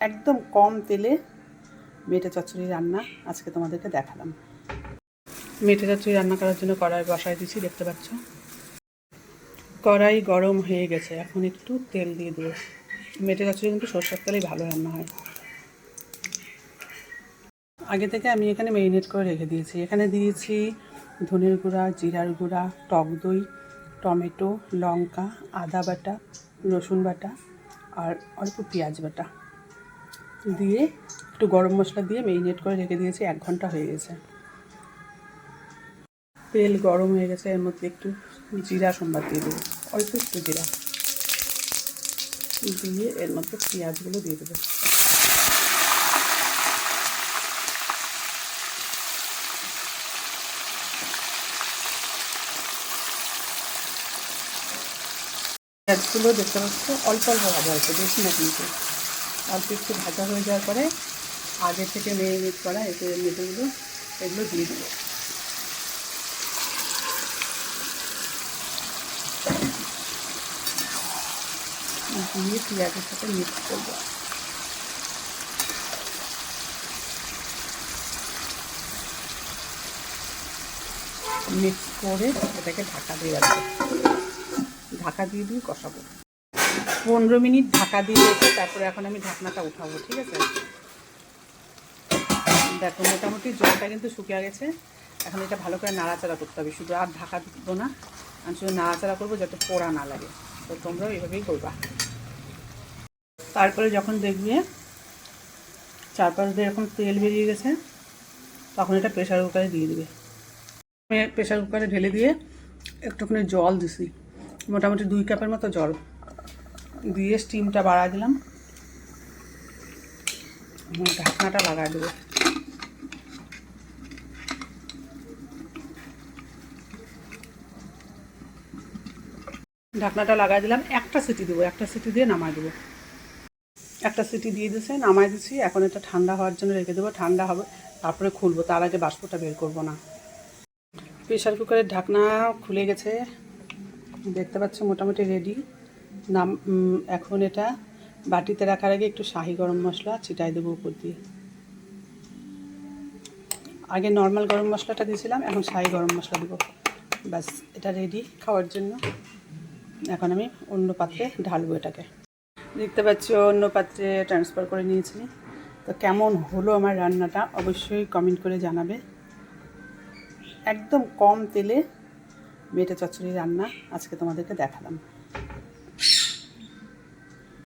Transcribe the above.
একদম কম তেলে মেটে চচ্চড়ি রান্না আজকে তোমাদেরকে দেখালাম। মেটে চচ্চড়ি রান্না করার জন্য কড়াই বসাই দিচ্ছি দেখতে পাচ্ছ? কড়াই গরম হয়ে গেছে, এখন একটু তেল দিয়ে দেবো। মেটে চচ্চড়ি কিন্তু সরষের তেলেই ভালো রান্না হয়। আগে থেকে আমি এখানে মেরিনেট করে রেখে দিয়েছি। এখানে দিয়েছি ধনের গুঁড়া, জিরার গুঁড়া, টক দই, টমেটো, লঙ্কা, আদা বাটা, রসুন বাটা আর অল্প পেঁয়াজ বাটা। দিয়ে একটু গরম মশলা দিয়ে মেরিনেট করে রেখে দিয়েছি, এক ঘণ্টা হয়ে গেছে। তেল গরম হয়ে গেছে, এর মধ্যে একটু জিরা সোমবার দিয়ে দেবো, অল্প একটু জিরা। দিয়ে এর মধ্যে পেঁয়াজগুলো দিয়ে দেবো। পেঁয়াজগুলো দেখতে পাচ্ছ, অল্প অল্প ভাজা হয়েছে, বেশি না কিন্তু। অল্প একটু ভাজা হয়ে যাওয়ার পরে আগে থেকে মেরিনেট করা, এতে মেটেগুলো এগুলো দিয়ে দেবো। দিয়ে পেঁয়াজের সাথে মিক্স করব। মিক্স করে এটাকে ঢাকা দিয়ে রাখব। ঢাকা দিয়ে দিয়ে কষাবো। পনেরো মিনিট ঢাকা দিয়ে রেখে তারপরে এখন আমি ঢাকনাটা উঠাবো, ঠিক আছে? দেখো, মোটামুটি জলটা কিন্তু শুকিয়ে গেছে। এখন এটা ভালো করে নাড়াচাড়া করতে হবে। শুধু আর ঢাকা দেবো না, আমি শুধু নাড়াচাড়া করব যাতে পোড়া না লাগে। তো তোমরাও এভাবেই করবা। তারপরে যখন দেখবে চারপাশ দিয়ে এরকম তেল বেরিয়ে গেছে, তখন এটা প্রেশার কুকারে দিয়ে দেবে। প্রেশার কুকারে ঢেলে দিয়ে একটুখানি জল দিছি, মোটামুটি দুই কাপের মতো জল। দিয়ে স্টিমটা বাড়া দিলাম। ঢাকনাটা লাগাই দেবো। ঢাকনাটা লাগাই দিলাম, একটা সিটি দেবো, একটা সিটি দিয়ে নামাই দেবো। একটা সিটি দিয়ে দিয়েছে নামাই দিছি এখন এটা ঠান্ডা হওয়ার জন্য রেখে দেবো, ঠান্ডা হবে, তারপরে খুলবো, তার আগে বাষ্পটা বের করব না। প্রেশার কুকারের ঢাকনা খুলে গেছে, দেখতে পাচ্ছি মোটামুটি রেডি নাম এখন এটা বাটিতে রাখার আগে একটু শাহি গরম মশলা ছিটাই দেবো উপর দিয়ে। আগে নর্মাল গরম মশলাটা দিয়েছিলাম, এখন শাহি গরম মশলা দেবো। ব্যাস, এটা রেডি খাওয়ার জন্য। এখন আমি অন্য পাত্রে ঢালবো এটাকে। দেখতে পাচ্ছি, অন্য পাত্রে ট্রান্সফার করে নিয়েছি। তো কেমন হলো আমার রান্নাটা অবশ্যই কমেন্ট করে জানাবে। একদম কম তেলে মেটে চচ্চড়ি রান্না আজকে তোমাদেরকে দেখালাম।